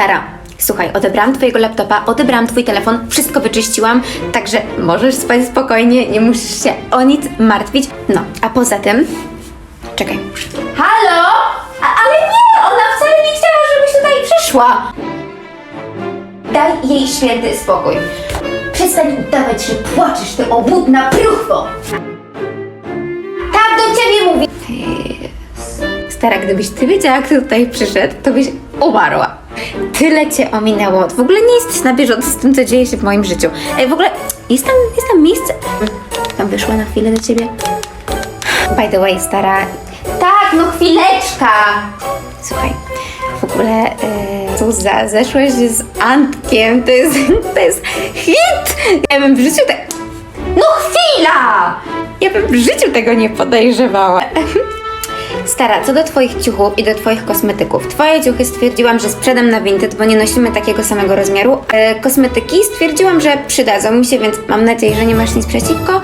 Stara, słuchaj, odebrałam twojego laptopa, odebrałam twój telefon, wszystko wyczyściłam, także możesz spać spokojnie, nie musisz się o nic martwić. No, a poza tym... Czekaj. Halo? A, ale nie, ona wcale nie chciała, żebyś tutaj przyszła. Daj jej święty spokój. Przestań udawać, że płaczesz, ty obłudna próchwo. Tak do ciebie mówi. Stara, gdybyś ty wiedziała, kto tutaj przyszedł, to byś umarła. Tyle cię ominęło. W ogóle nie jesteś na bieżąco z tym, co dzieje się w moim życiu. Ej, w ogóle jest tam, jest tam miejsce. Tam wyszła na chwilę do ciebie. By the way, stara. Tak, no chwileczka. Słuchaj, w ogóle yy, Zuza, zeszłaś z Antkiem. To jest, to jest hit. Ja bym w życiu tak. No chwila! Ja bym w życiu tego nie podejrzewała. Stara, co do Twoich ciuchów i do Twoich kosmetyków. Twoje ciuchy stwierdziłam, że sprzedam na Vinted, bo nie nosimy takiego samego rozmiaru. E, kosmetyki stwierdziłam, że przydadzą mi się, więc mam nadzieję, że nie masz nic przeciwko.